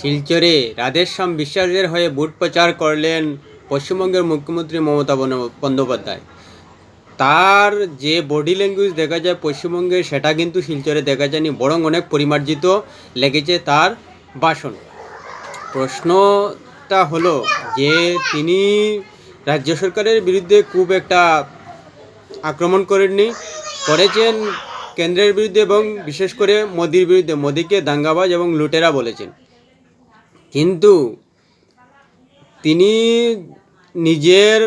শিলচরে রাধেশ্যাম বিশ্বাসের হয়ে ভোট প্রচার করলেন পশ্চিমবঙ্গের মুখ্যমন্ত্রী মমতা বন্দ্যোপাধ্যায়। তার যে বডি ল্যাঙ্গুয়েজ দেখা যায় পশ্চিমবঙ্গে, সেটা কিন্তু শিলচরে দেখা যায়নি, বরং অনেক পরিমার্জিত লেগেছে তার ভাষণ। প্রশ্নটা হলো যে তিনি রাজ্য সরকারের বিরুদ্ধে খুব একটা আক্রমণ করেননি, করেছেন কেন্দ্রের বিরুদ্ধে এবং বিশেষ করে মোদির বিরুদ্ধে। মোদিকে দাঙ্গাবাজ এবং লুটেরা বলেছেন। কিন্তু তিনি নিজের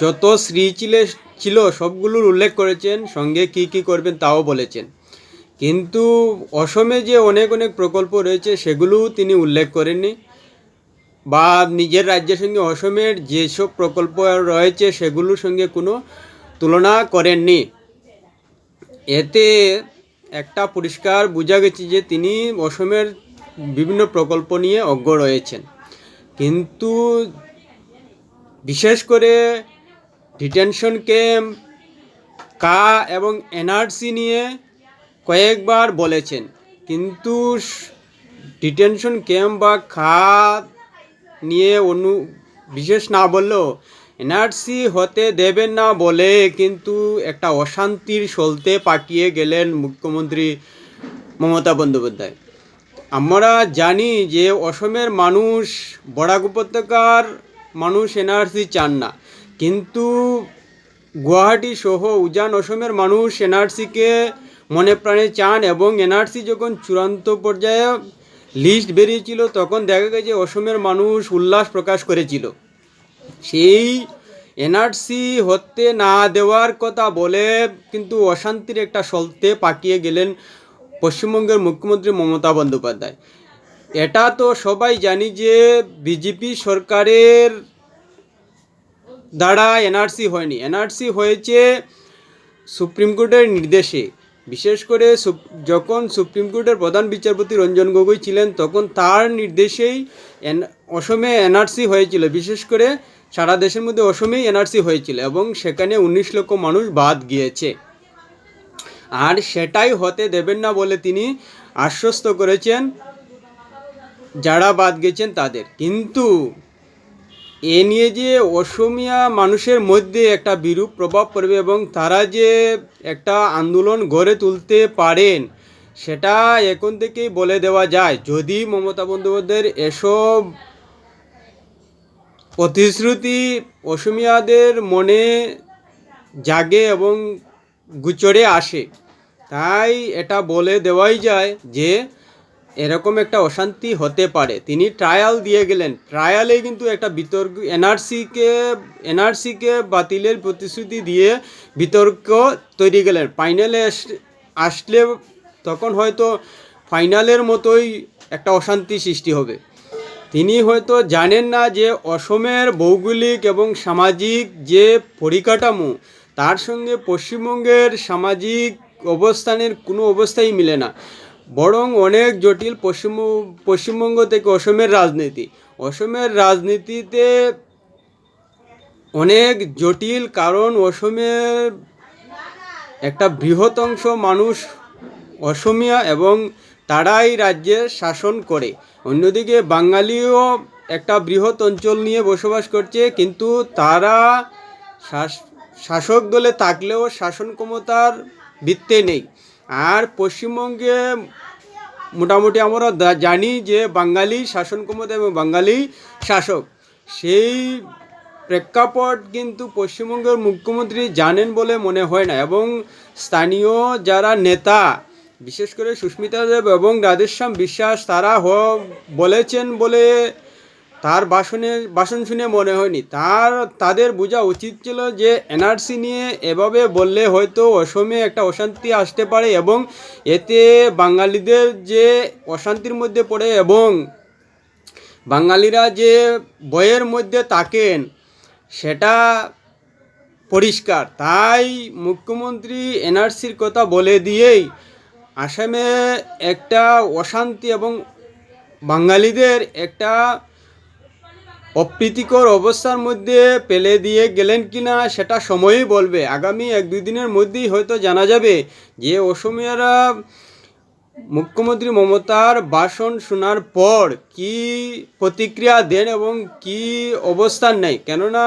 যত শ্রী ছিলে ছিল সবগুলোর উল্লেখ করেছেন, সঙ্গে কি কি করবেন তাও বলেছেন। কিন্তু অসমে যে অনেক অনেক প্রকল্প রয়েছে, সেগুলোও তিনি উল্লেখ করেননি বা নিজের রাজ্যের সঙ্গে অসমের যেসব প্রকল্প রয়েছে, সেগুলোর সঙ্গে কোনো তুলনা করেননি। এতে একটা পরিষ্কার বোঝা গেছে যে তিনি অসমের বিভিন্ন প্রকল্প নিয়ে অজ্ঞ রয়েছেন কিন্তু বিশেষ করে ডিটেনশন ক্যাম্প, কা এবং এনআরসি নিয়ে কয়েকবার বলেছেন। কিন্তু ডিটেনশন ক্যাম্প বা খা নিয়ে অনু, বিশেষ না বললেও এনআরসি হতে দেবেন না বলে কিন্তু একটা অশান্তির সলতে পাকিয়ে গেলেন মুখ্যমন্ত্রী মমতা বন্দ্যোপাধ্যায়। আমরা জানি যে অসমের মানুষ, বরাক উপত্যকার মানুষ এনআরসি চান না। কিন্তু গুয়াহাটি সহ উজান অসমের মানুষ এনআরসিকে মনে প্রাণে চান এবং এনআরসি যখন চূড়ান্ত পর্যায়ে লিস্ট বেরিয়েছিল, তখন দেখা গেছে অসমের মানুষ উল্লাস প্রকাশ করেছিল। সেই এনআরসি হতে না দেওয়ার কথা বলে কিন্তু অশান্তির একটা সলতে পাকিয়ে গেলেন পশ্চিমবঙ্গের মুখ্যমন্ত্রী মমতা বন্দ্যোপাধ্যায়। এটা তো সবাই জানি যে বিজেপি সরকারের দ্বারা এনআরসি হয়নি। এনআরসি হয়েছে সুপ্রিম কোর্টের নির্দেশে। বিশেষ করে যখন সুপ্রিম কোর্টের প্রধান বিচারপতি রঞ্জন গগৈ ছিলেন, তখন তার নির্দেশেই এন- অসমে এনআরসি হয়েছিল। বিশেষ করে সারা দেশের মধ্যে অসমেই এনআরসি হয়েছিল এবং সেখানে উনিশ লক্ষ মানুষ বাদ গিয়েছে। আর সেটাই হতে দেবেন না বলে তিনি আশ্বস্ত করেছেন, যারা বাদ গেছেন তাদের। কিন্তু এ নিয়ে যে অসমিয়া মানুষের মধ্যে একটা বিরূপ প্রভাব পড়বে এবং তারা যে একটা আন্দোলন গড়ে তুলতে পারেন, সেটা এখন থেকেই বলে দেওয়া যায়। যদি মমতা বন্দ্যোপাধ্যায়ের এসব প্রতিশ্রুতি অসমিয়াদের মনে জাগে এবং গুচরে আসে তাই এটা বলে দেওয়াই যায় যে, এরকম একটা অশান্তি হতে পারে। তিনি ট্রায়াল দিয়ে গেলেন। ট্রায়ালে কিন্তু একটা বিতর্ক এনআরসিকে এনআরসিকে বাতিলের প্রতিশ্রুতি দিয়ে বিতর্ক তৈরি গেলেন। ফাইনালে আসলে তখন হয়তো ফাইনালের মতোই একটা অশান্তি সৃষ্টি হবে। তিনি হয়তো জানেন না যে অসমের ভৌগোলিক এবং সামাজিক যে পরিকাঠামো, তার সঙ্গে পশ্চিমবঙ্গের সামাজিক অবস্থানের কোনো অবস্থাই মিলে না। বরং অনেক জটিল পশ্চিম, পশ্চিমবঙ্গ থেকে অসমের রাজনীতি। অসমের রাজনীতিতে অনেক জটিল কারণ অসমের একটা বৃহৎ অংশ মানুষ অসমিয়া এবং তারাই রাজ্যে শাসন করে। অন্যদিকে বাঙালিও একটা বৃহৎ অঞ্চল নিয়ে বসবাস করছে, কিন্তু তারা শাস- শাসক দলে থাকলেও শাসন ক্ষমতার ভিত্তে নেই। আর পশ্চিমবঙ্গে মোটামুটি আমরা জানি যে বাঙালি শাসন ক্ষমতা এবং বাঙালি শাসক, সেই প্রেক্ষাপট কিন্তু পশ্চিমবঙ্গের মুখ্যমন্ত্রী জানেন বলে মনে হয় না এবং স্থানীয় যারা নেতা, বিশেষ করে সুস্মিতা দেব এবং রাধেশ্যাম বিশ্বাস, তারা হ, বলেছেন বলে তার ভাষণে বাসন শুনে মনে হয়নি। তার, তাদের বোঝা উচিত ছিল যে এনআরসি নিয়ে এভাবে বললে হয়তো অসমে একটা অশান্তি আসতে পারে এবং এতে বাঙালিদের যে অশান্তির মধ্যে পড়ে এবং বাঙালিরা যে বইয়ের মধ্যে তাকেন সেটা পরিষ্কার। তাই মুখ্যমন্ত্রী এনআরসির কথা বলে দিয়েই আসামে একটা অশান্তি এবং বাঙালিদের একটা অপ্রীতিকর অবস্থার মধ্যে পেলে দিয়ে গেলেন কিনা সেটা সময়ই বলবে। আগামী এক দুই দিনের মধ্যেই হয়তো জানা যাবে যে অসমিয়ারা মুখ্যমন্ত্রী মমতার ভাষণ শোনার পর কি প্রতিক্রিয়া দেন এবং কি অবস্থান নেয়। কেননা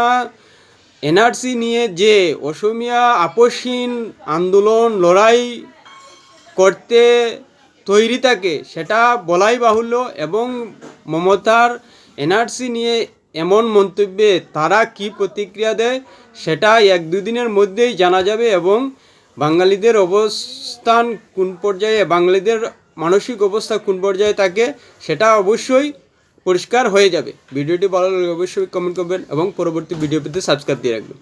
এনআরসি নিয়ে যে অসমিয়া আপসহীন আন্দোলন লড়াই করতে তৈরি থাকে সেটা বলাই বাহুল্য এবং মমতার এনআরসি নিয়ে এমন মন্তব্যে তারা কি প্রতিক্রিয়া দেয় সেটা এক দুদিনের মধ্যেই জানা যাবে এবং বাঙালিদের অবস্থান কোন পর্যায়ে, বাঙালিদের মানসিক অবস্থা কোন পর্যায়ে থাকে, সেটা অবশ্যই পরিষ্কার হয়ে যাবে। ভিডিওটি ভালো লাগলে অবশ্যই কমেন্ট করবেন এবং পরবর্তী ভিডিও পেতে সাবস্ক্রাইব দিয়ে রাখবেন।